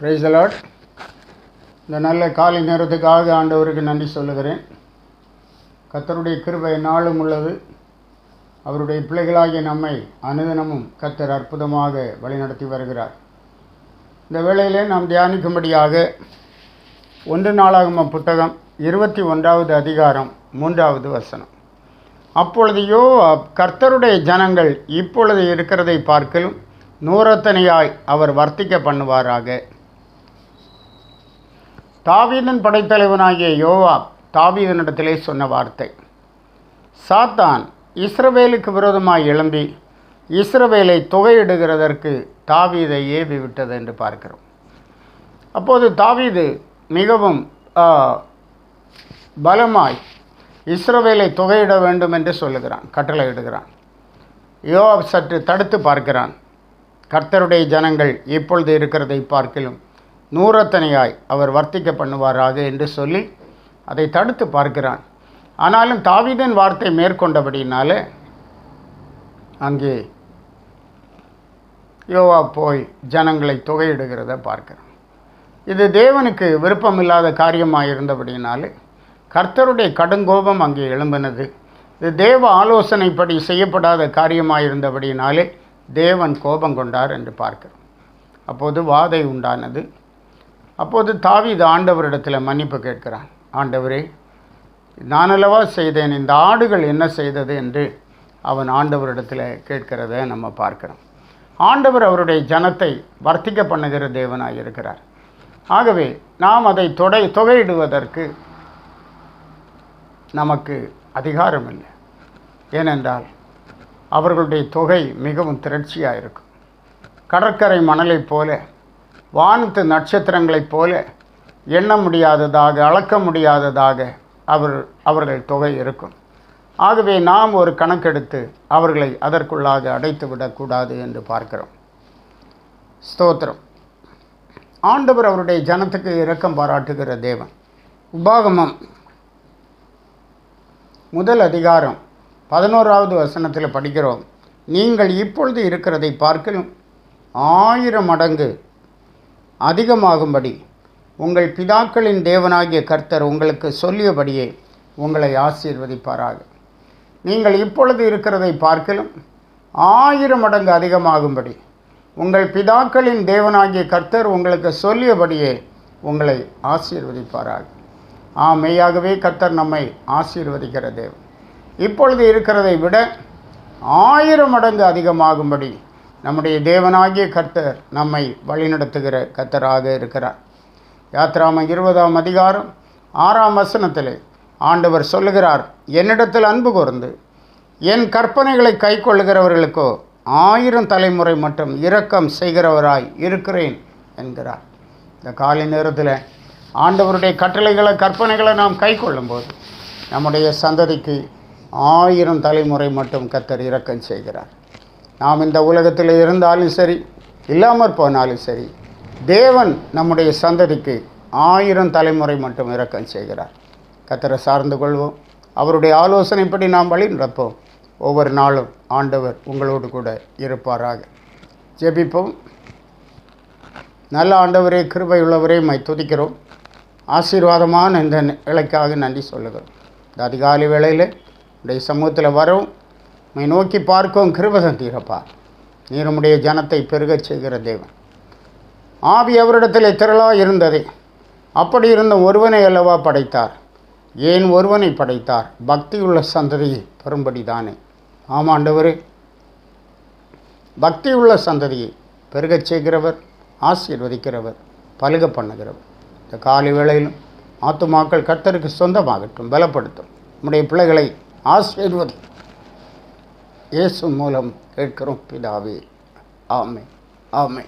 Price allot இந்த நல்ல காலை நேரத்துக்காக ஆண்டவருக்கு நன்றி சொல்லுகிறேன். கத்தருடைய கிருபை நாளும் உள்ளது. அவருடைய பிள்ளைகளாகிய நம்மை அனுதினமும் கத்தர் அற்புதமாக வழிநடத்தி வருகிறார். இந்த வேளையிலே நாம் தியானிக்கும்படியாக ஒன்று நாளாகும புத்தகம் இருபத்தி ஒன்றாவது அதிகாரம் மூன்றாவது வசனம். அப்பொழுதையோ கர்த்தருடைய ஜனங்கள் இப்பொழுது இருக்கிறதை பார்க்கலும் நூறத்தனையாய் அவர் வர்த்திக்க பண்ணுவாராக. தாவீதன் படைத்தலைவனாகிய யோவாப் தாவீதனிடத்திலே சொன்ன வார்த்தை. சாத்தான் இஸ்ரவேலுக்கு விரோதமாக எழும்பி இஸ்ரவேலை தொகையிடுகிறதற்கு தாவீதை ஏவி விட்டது என்று பார்க்கிறோம். அப்போது தாவீது மிகவும் பலமாய் இஸ்ரவேலை தொகையிட வேண்டும் என்று சொல்லுகிறான் கட்டளையிடுகிறான். யோவாப் சற்று தடுத்து பார்க்கிறான். கர்த்தருடைய ஜனங்கள் இப்பொழுது இருக்கிறதை பார்க்கிலும் நூறத்தனையாய் அவர் வர்த்திக்க பண்ணுவாராக என்று சொல்லி அதை தடுத்து பார்க்கிறான். ஆனாலும் தாவிதன் வார்த்தை மேற்கொண்டபடினால அங்கே யோவா போய் ஜனங்களை தொகையிடுகிறத பார்க்கிறான். இது தேவனுக்கு விருப்பமில்லாத காரியமாக இருந்தபடினாலே கர்த்தருடைய கடுங்கோபம் அங்கே எழும்பினது. இது தேவ ஆலோசனைப்படி செய்யப்படாத காரியமாக இருந்தபடினாலே தேவன் கோபம் கொண்டார் என்று பார்க்கிறோம். அப்போது வாதை உண்டானது. அப்போது தாவீது ஆண்டவரிடத்தில் மன்னிப்பு கேட்கிறான். ஆண்டவரே நானல்லவா செய்தேன். இந்த ஆடுகள் என்ன செய்தது? என்று அவன் ஆண்டவரிடத்தில் கேட்கிறத நம்ம பார்க்கிறோம். ஆண்டவர் அவருடைய ஜனத்தை வர்த்திக்க பண்ணுகிற தேவனாக இருக்கிறார். ஆகவே நாம் அதை தொடை தொகையிடுவதற்கு நமக்கு அதிகாரம் இல்லை. ஏனென்றால் அவர்களுடைய தொகை மிகவும் திரட்சியாக இருக்கும். கடற்கரை மணலைப் போல வானத்து நட்சத்திரங்களைப் போல எண்ண முடியாததாக அளக்க முடியாததாக அவர் அவர்கள் தொகை இருக்கும். ஆகவே நாம் ஒரு கணக்கெடுத்து அவர்களை அதற்குள்ளாக அடைத்து விடக்கூடாது என்று பார்க்கிறோம். ஸ்தோத்திரம். ஆண்டவர் அவருடைய ஜனத்துக்கு இரக்கம் பாராட்டுகிற தேவன். உபாகமம். முதல் அதிகாரம் பதினோராவது வசனத்தில் படிக்கிறோம். நீங்கள் இப்பொழுது இருக்கிறதை பார்க்கலும் ஆயிரம் மடங்கு அதிகமாகும்படி உங்கள் பிதாக்களின் தேவனாகிய கர்த்தர் உங்களுக்கு சொல்லியபடியே உங்களை ஆசீர்வதிப்பாராக. நீங்கள் இப்பொழுது இருக்கிறதை பார்க்கலும் ஆயிரம் மடங்கு அதிகமாகும்படி உங்கள் பிதாக்களின் தேவனாகிய கர்த்தர் உங்களுக்கு சொல்லியபடியே உங்களை ஆசீர்வதிப்பாராக. ஆ மெய்யாகவே கர்த்தர் நம்மை ஆசீர்வதிக்கிற தேவன். இப்பொழுது இருக்கிறதை விட ஆயிரம் மடங்கு அதிகமாகும்படி நம்முடைய தேவனாகிய கர்த்தர் நம்மை வழிநடத்துகிற கர்த்தராக இருக்கிறார். யாத்ராம இருபதாம் அதிகாரம் ஆறாம் வசனத்திலே ஆண்டவர் சொல்லுகிறார் என்னிடத்தில் அன்பு கூர்ந்து என் கற்பனைகளை கைக்கொள்ளுகிறவர்களுக்கோ ஆயிரம் தலைமுறை மட்டும் இரக்கம் செய்கிறவராய் இருக்கிறேன் என்கிறார். இந்த காலை நேரத்தில் ஆண்டவருடைய கட்டளைகளை கற்பனைகளை நாம் கைக்கொள்ளும்போது நம்முடைய சந்ததிக்கு ஆயிரம் தலைமுறை மட்டும் கத்தர் இரக்கம் செய்கிறார். நாம் இந்த உலகத்தில் இருந்தாலும் சரி இல்லாமற் போனாலும் சரி தேவன் நம்முடைய சந்ததிக்கு ஆயிரம் தலைமுறை மட்டும் இறக்கம் செய்கிறார். கத்தரை சார்ந்து கொள்வோம். அவருடைய ஆலோசனைப்படி நாம் வழி நடப்போம். ஒவ்வொரு நாளும் ஆண்டவர் உங்களோடு கூட இருப்பாராக. ஜெபிப்போம். நல்ல ஆண்டவரே கிருபை உள்ளவரே மை துதிக்கிறோம். ஆசீர்வாதமான இந்த இலைக்காக நன்றி சொல்லுகிறோம். இந்த அதிகாலை வேளையில் உடைய சமூகத்தில் வரும். மை நோக்கி பார்க்கவும் கிருபதம் தீரப்பா நீர் உம்முடைய ஜனத்தை பெருகச் செய்கிற தேவன். ஆவி அவரிடத்தில் திரளாக இருந்ததே. அப்படி இருந்த ஒருவனை அல்லவா படைத்தார்? ஏன் ஒருவனை படைத்தார்? பக்தியுள்ள சந்ததியை பெறும்படி தானே. ஆமாண்டவரே பக்தியுள்ள சந்ததியை பெருகச் செய்கிறவர் ஆசீர்வதிக்கிறவர் பலுக பண்ணுகிறவர். இந்த காலை வேளையிலும் ஆத்துமாக்கள் கர்த்தருக்கு சொந்தமாகட்டும் பலப்படுத்தும். நம்முடைய பிள்ளைகளை ஆசீர்வதி. இயேசு மூலம் கேட்கிறோம் பிதாவே. ஆமை ஆமை